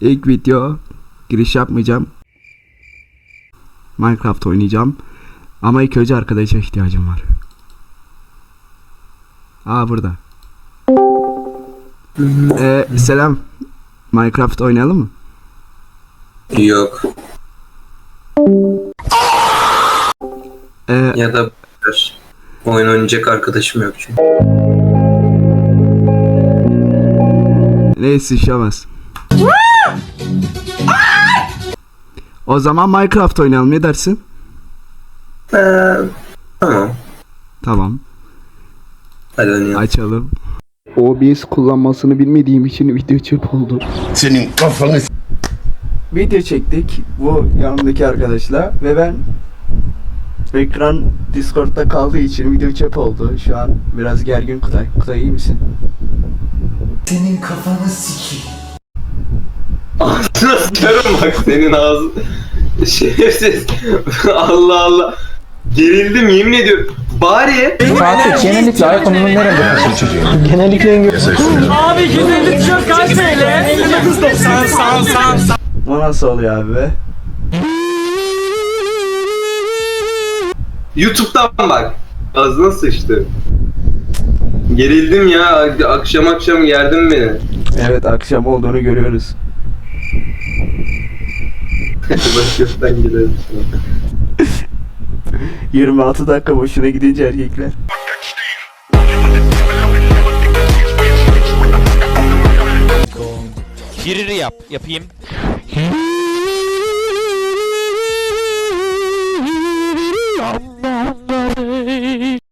İlk video giriş yapmayacağım. Minecraft oynayacağım. Ama ilk önce arkadaşa ihtiyacım var. Aa burada. Ee, selam. Minecraft oynayalım mı? Yok. Ee, Ya da oyun oynayacak arkadaşım yok çünkü. neyse iş olmaz. O zaman Minecraft oynayalım ne dersin? Ee, tamam. Tamam. Hadi oynayalım. Açalım. OBS kullanmasını bilmediğim için video çöp oldu. Senin kafanı Video çektik bu yanımdaki arkadaşla ve ben ekran Discord'da kaldığı için video çöp oldu. Şu an biraz gergin Kutay. Kutay iyi misin? senin kafanı sikeyim. Ağzına sıçarım bak senin ağzın. Şerefsiz. Allah Allah. Gerildim yemin ediyorum. Bari Fatih genellikle ayakkabının nerede kaçır çocuğu? Genellikle en O nasıl oluyor abi be? YouTube'dan bak. Ağzına sıçtı. Gerildim ya. Akşam akşam yerdin beni. Evet akşam olduğunu görüyoruz. Başkasından gidelim. 26 dakika boşuna gidince erkekler. Giriri yap. Yapayım.